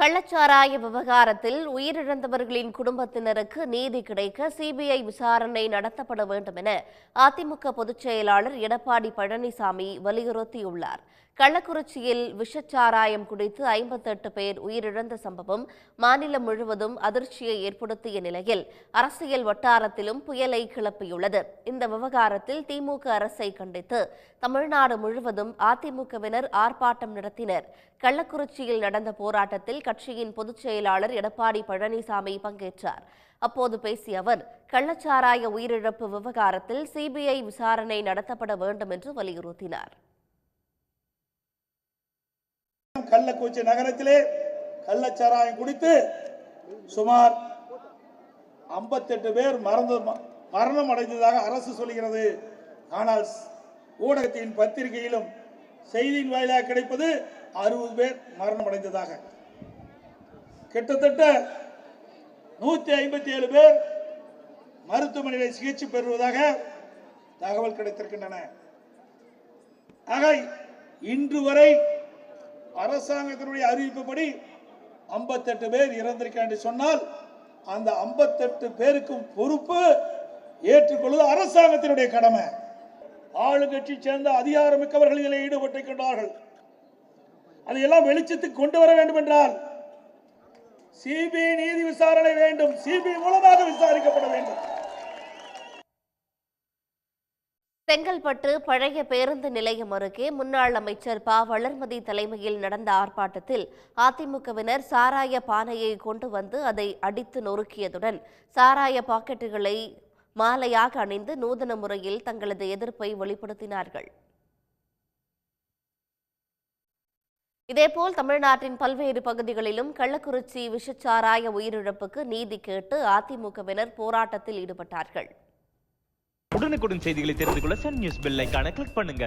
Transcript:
கள்ளச்சாராய விவகாரத்தில் உயிரிழந்தவர்களின் குடும்பத்தினருக்கு நீதி கிடைக்க சிபிஐ விசாரணை நடத்தப்பட வேண்டும் என அதிமுக பொதுச் செயலாளர் எடப்பாடி பழனிசாமி வலியுறுத்தியுள்ளார். கள்ளக்குறிச்சியில் விஷச்சாராயம் குடித்து ஐம்பத்தெட்டு பேர் உயிரிழந்த சம்பவம் மாநிலம் முழுவதும் அதிர்ச்சியை ஏற்படுத்திய நிலையில் அரசியல் வட்டாரத்திலும் புயலை கிளப்பியுள்ளது. இந்த விவகாரத்தில் திமுக அரசை கண்டித்து தமிழ்நாடு முழுவதும் அதிமுகவினர் ஆர்ப்பாட்டம் நடத்தினர். கள்ளக்குறிச்சியில் நடந்த போராட்டத்தில் கட்சியின் பொதுச் செயலாளர் எடப்பாடி பழனிசாமி பங்கேற்றார். அப்போது பேசிய அவர் கள்ளச்சாராய உயிரிழப்பு விவகாரத்தில் சிபிஐ விசாரணை நடத்தப்பட வேண்டும் என்று வலியுறுத்தினார். கள்ளக்குறிச்சி நகரத்திலே கள்ளச்சாராயம் குடித்து சுமார் 58 பேர் மறந்து மரணம் அடைந்ததாக அரசு சொல்கிறது ஆனால் ஊடகத்தின் பத்திரிகையிலும் செய்தியின் வாயிலாக கிடைப்பது அறுபது பேர் மரணம் அடைந்ததாக. கிட்டத்தட்ட நூற்றி ஐம்பத்தி ஏழு பேர் மருத்துவமனையில் சிகிச்சை பெறுவதாக தகவல் கிடைத்திருக்கின்றன. ஆக இன்று வரை அரசாங்கத்தினுடைய அறிவிப்புப்படி 58 பேர் இறந்திருக்க என்று சொன்னால் அந்த 58 பேருக்கும் பொறுப்பு ஏற்றுக்கொள்வது அரசாங்கத்தினுடைய கடமை. ஆளுங்கட்சி சேர்ந்த அதிகாரமிக்கவர்கள் இதில் ஈடுபட்டிருக்கின்றார்கள். அதையெல்லாம் வெளிச்சத்துக்கு கொண்டு வர வேண்டும் என்றால் சிபிஐ நீதி விசாரணை வேண்டும். சிபிஐ மூலமாக விசாரிக்கப்பட வேண்டும். செங்கல்பட்டு பழைய பேருந்து நிலையம் அருகே முன்னாள் அமைச்சர் ப. வளர்மதி தலைமையில் நடந்த ஆர்ப்பாட்டத்தில் அதிமுகவினர் சாராய பானையை கொண்டு வந்து அதை அடித்து நொறுக்கியதுடன் சாராய பாக்கெட்டுகளை மாலையாக அணிந்து நூதன முறையில் தங்களது எதிர்ப்பை வெளிப்படுத்தினார்கள். இதேபோல் தமிழ்நாட்டின் பல்வேறு பகுதிகளிலும் கள்ளக்குறிச்சி விஷச்சாராய உயிரிழப்புக்கு நீதி கேட்டு அதிமுகவினர் போராட்டத்தில் ஈடுபட்டார்கள். உடனுக்குடன் செய்திகளை தெரிந்து கொள்ள சன் நியூஸ் பெல் கிளிக் பண்ணுங்க.